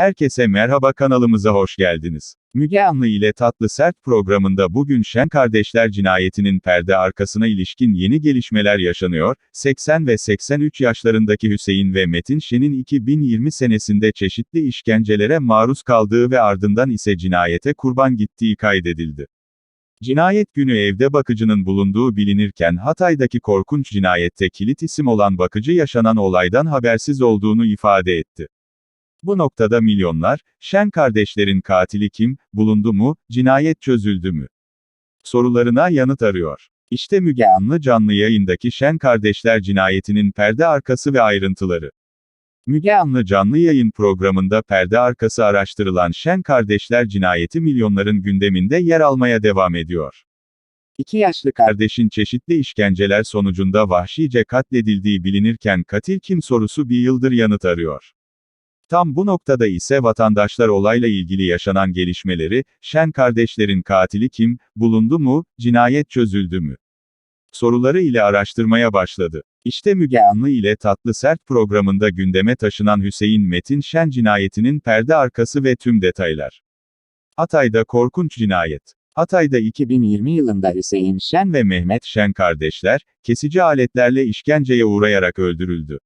Herkese merhaba kanalımıza hoş geldiniz. Müge Anlı ile Tatlı Sert programında bugün Şen kardeşler cinayetinin perde arkasına ilişkin yeni gelişmeler yaşanıyor. 80 ve 83 yaşlarındaki Hüseyin ve Metin Şen'in 2020 senesinde çeşitli işkencelere maruz kaldığı ve ardından ise cinayete kurban gittiği kaydedildi. Cinayet günü evde bakıcının bulunduğu bilinirken Hatay'daki korkunç cinayette kilit isim olan bakıcı yaşanan olaydan habersiz olduğunu ifade etti. Bu noktada milyonlar, Şen kardeşlerin katili kim, bulundu mu, cinayet çözüldü mü? Sorularına yanıt arıyor. İşte Müge Anlı canlı yayındaki Şen kardeşler cinayetinin perde arkası ve ayrıntıları. Müge Anlı canlı yayın programında perde arkası araştırılan Şen kardeşler cinayeti milyonların gündeminde yer almaya devam ediyor. İki yaşlı kardeşin çeşitli işkenceler sonucunda vahşice katledildiği bilinirken katil kim sorusu bir yıldır yanıt arıyor. Tam bu noktada ise vatandaşlar olayla ilgili yaşanan gelişmeleri, Şen kardeşlerin katili kim, bulundu mu, cinayet çözüldü mü? Soruları ile araştırmaya başladı. İşte Müge Anlı ile Tatlı Sert programında gündeme taşınan Hüseyin Metin Şen cinayetinin perde arkası ve tüm detaylar. Hatay'da korkunç cinayet. Hatay'da 2020 yılında Hüseyin Şen ve Mehmet Şen kardeşler, kesici aletlerle işkenceye uğrayarak öldürüldü.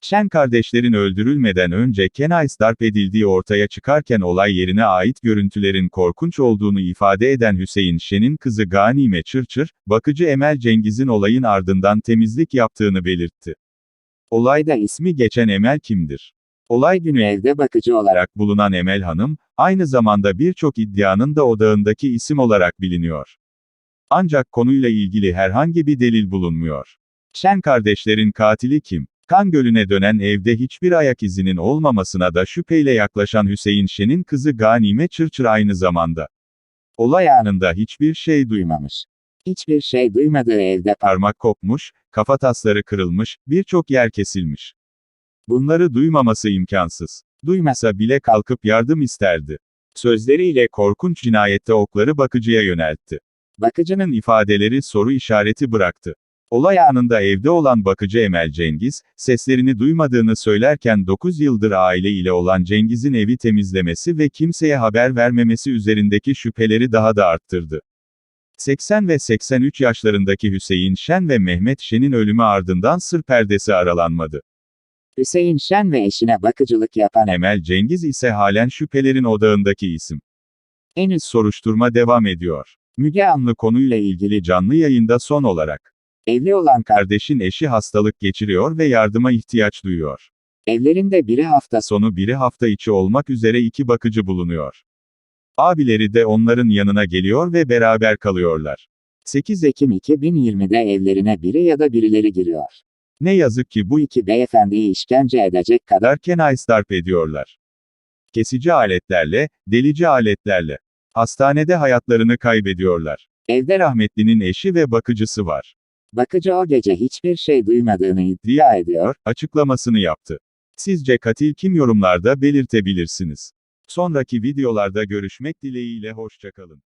Şen kardeşlerin öldürülmeden önce Kenais darp edildiği ortaya çıkarken olay yerine ait görüntülerin korkunç olduğunu ifade eden Hüseyin Şen'in kızı Ganime Çırçır, bakıcı Emel Cengiz'in olayın ardından temizlik yaptığını belirtti. Olayda ismi geçen Emel kimdir? Olay günü evde bakıcı olarak bulunan Emel Hanım, aynı zamanda birçok iddianın da odağındaki isim olarak biliniyor. Ancak konuyla ilgili herhangi bir delil bulunmuyor. Şen kardeşlerin katili kim? Kan Gölü'ne dönen evde hiçbir ayak izinin olmamasına da şüpheyle yaklaşan Hüseyin Şen'in kızı Ganime Çırçır aynı zamanda. Olay anında hiçbir şey duymamış. Hiçbir şey duymadığı evde parmak kopmuş, kafatasları kırılmış, birçok yer kesilmiş. Bunları duymaması imkansız. Duymasa bile kalkıp yardım isterdi. Sözleriyle korkunç cinayette okları bakıcıya yöneltti. Bakıcının ifadeleri soru işareti bıraktı. Olay anında evde olan bakıcı Emel Cengiz, seslerini duymadığını söylerken 9 yıldır aile ile olan Cengiz'in evi temizlemesi ve kimseye haber vermemesi üzerindeki şüpheleri daha da arttırdı. 80 ve 83 yaşlarındaki Hüseyin Şen ve Mehmet Şen'in ölümü ardından sır perdesi aralanmadı. Hüseyin Şen ve eşine bakıcılık yapan Emel Cengiz ise halen şüphelerin odağındaki isim. Henüz soruşturma devam ediyor. Müge Anlı konuyla ilgili canlı yayında son olarak. Evli olan Kardeşin eşi hastalık geçiriyor ve yardıma ihtiyaç duyuyor. evlerinde biri hafta Sonu biri hafta içi olmak üzere iki bakıcı bulunuyor. Abileri de onların yanına geliyor ve beraber kalıyorlar. 8 Ekim 2020'de evlerine biri ya da birileri giriyor. Ne yazık ki bu iki beyefendiyi işkence edecek kadar kadar kenais darp ediyorlar. Kesici aletlerle, delici aletlerle. Hastanede hayatlarını kaybediyorlar. Evde rahmetlinin eşi ve bakıcısı var. Bakıcı o gece hiçbir şey duymadığını iddia ediyor. Açıklamasını yaptı. Sizce katil kim yorumlarda belirtebilirsiniz. Sonraki videolarda görüşmek dileğiyle hoşçakalın.